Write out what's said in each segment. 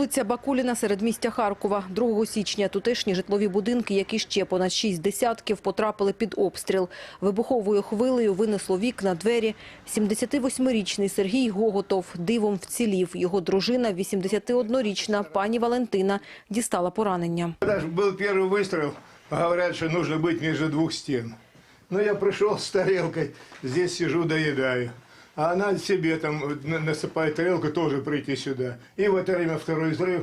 Вулиця Бакуліна серед містя Харкова. 2 січня тутешні житлові будинки, які ще понад шість десятків, потрапили під обстріл. Вибуховою хвилею винесло вікна, двері. 78-річний Сергій Гоготов дивом вцілів. Його дружина, 81-річна пані Валентина, дістала поранення. Когда же был первый выстрел, говорят, что нужно быть между двух стен. Ну, я пришел с тарелкой, здесь сижу, доедаю. А она себе там на- насыпает тарелку, тоже прийти сюда. И в это время второй взрыв,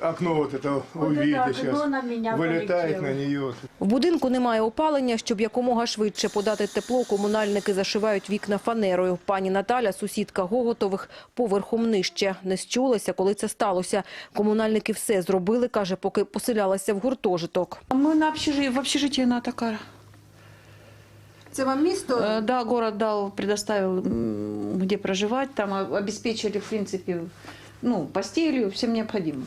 окно вот это увидите окно сейчас, на меня вылетает полетело. на нее. В будинку немає опалення. Щоб якомога швидше подати тепло, комунальники зашивають вікна фанерою. Пані Наталя, сусідка Гоготових, поверхом нижче. Не счулася, коли це сталося. Комунальники все зробили, каже, поки поселялася в гуртожиток. Мы на общежи... в общежитии на Атакара. Це вам місто? Э, Да, город дал, предоставил, м, где проживать. Там о- обеспечили, в принципе, ну, постелью, всем необходимым.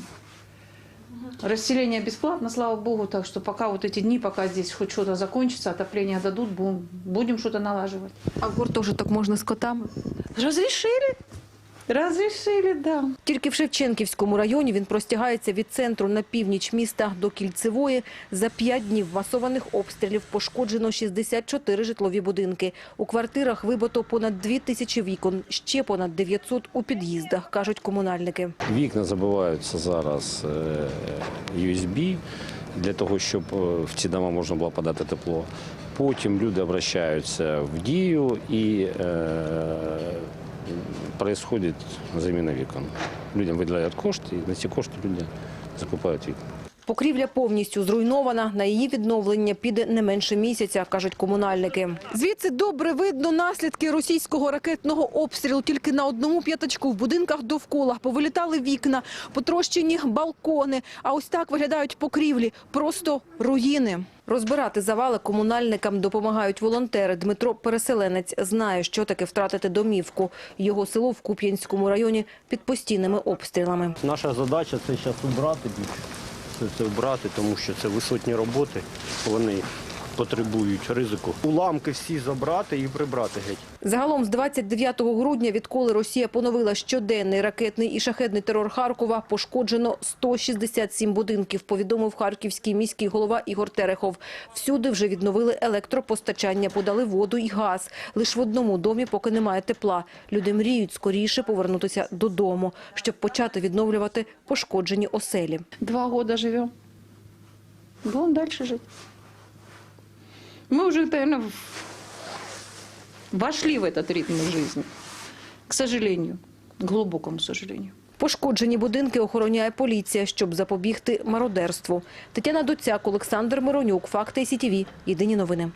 Расселение бесплатно, слава богу, так что пока вот эти дни, пока здесь хоть что-то закончится, отопление дадут, бу- будем что-то налаживать. А в гуртожиток можна з котами? Разрешили? Разрешили, да. Тільки в Шевченківському районі він простягається від центру на північ міста до Кільцевої. За п'ять днів масованих обстрілів пошкоджено 64 житлові будинки. У квартирах вибито понад 2 тисячі вікон, ще понад 900 у під'їздах, кажуть комунальники. Вікна забиваються зараз е, USB для того, щоб е, в ці дома можна було подати тепло. Потім люди обращаються в дію і е, происходит замена вікон. Людям виділяють кошти, і на ці кошти люди закупають вікна. Покрівля повністю зруйнована. На її відновлення піде не менше місяця, кажуть комунальники. Звідси добре видно наслідки російського ракетного обстрілу. Тільки на одному п'ятачку в будинках довкола повилітали вікна, потрощені балкони. А ось так виглядають покрівлі. Просто руїни. Розбирати завали комунальникам допомагають волонтери. Дмитро Переселенець знає, що таке втратити домівку. Його село в Куп'янському районі під постійними обстрілами. Наша задача це зараз убрати більше. Це, убрати, тому що це висотні роботи, вони потребують ризику. Уламки всі забрати і прибрати геть. Загалом з 29 грудня, відколи Росія поновила щоденний ракетний і шахедний терор Харкова, пошкоджено 167 будинків, повідомив харківський міський голова Ігор Терехов. Всюди вже відновили електропостачання, подали воду і газ. Лише в одному домі поки немає тепла. Люди мріють скоріше повернутися додому, щоб почати відновлювати пошкоджені оселі. Два года живем. Будем дальше жить. Мы уже, наверное, вошли в этот ритм жизни. К сожалению. Глубокому сожалению. Пошкоджені будинки охороняє поліція, щоб запобігти мародерству. Тетяна Доцяк, Олександр Миронюк, Факти СІТІВІ. Єдині новини.